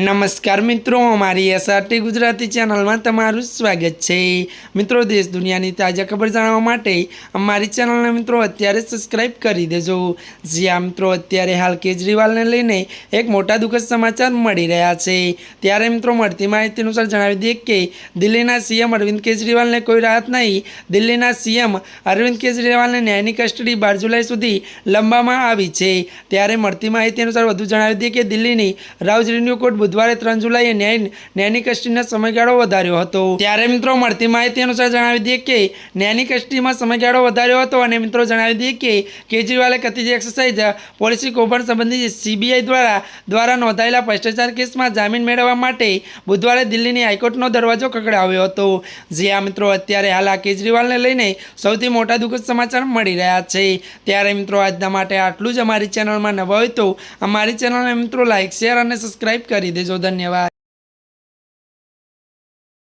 નમસ્કાર મિત્રો, અમારી એસઆરટી ગુજરાતી ચેનલમાં તમારું સ્વાગત છે. મિત્રો, દેશ દુનિયાની તાજા ખબર જાણવા માટે અમારી ચેનલને મિત્રો અત્યારે સબસ્ક્રાઇબ કરી દેજો. જ્યાં મિત્રો અત્યારે હાલ કેજરીવાલને લઈને એક મોટા દુઃખદ સમાચાર મળી રહ્યા છે. ત્યારે મિત્રો મળતી માહિતી અનુસાર જણાવી દઈએ કે દિલ્હીના સીએમ અરવિંદ કેજરીવાલને કોઈ રાહત નહીં. દિલ્હીના સીએમ અરવિંદ કેજરીવાલને ન્યાયની કસ્ટડી બાર જુલાઈ સુધી લંબામાં આવી છે. ત્યારે મળતી માહિતી અનુસાર વધુ જણાવી દઈએ કે દિલ્હીની રાઉઝ કોર્ટ બુધવારે ત્રણ જુલાઈએ ન્યાય ન્યાયની કસ્ટડીનો સમયગાળો વધાર્યો હતો. ત્યારે મિત્રો મળતી માહિતી અનુસાર જણાવી દઈએ કે ન્યાયની કસ્ટડીમાં સમયગાળો વધાર્યો હતો અને મિત્રો જણાવી દઈએ કે કેજરીવાલે કથિત એક્સરસાઇઝ પોલિસી કૌભાંડ સંબંધિત સીબીઆઈ દ્વારા દ્વારા નોંધાયેલા ભ્રષ્ટાચાર કેસમાં જામીન મેળવવા માટે બુધવારે દિલ્હીની હાઈકોર્ટનો દરવાજો ખખડાવ્યો હતો. જે આ મિત્રો અત્યારે હાલ આ કેજરીવાલને લઈને સૌથી મોટા દુઃખદ સમાચાર મળી રહ્યા છે. ત્યારે મિત્રો આજના માટે આટલું જ અમારી ચેનલમાં નવા હોય તો અમારી ચેનલને મિત્રો લાઇક શેર અને સબસ્ક્રાઇબ કરી જયદે જોર્દન એવા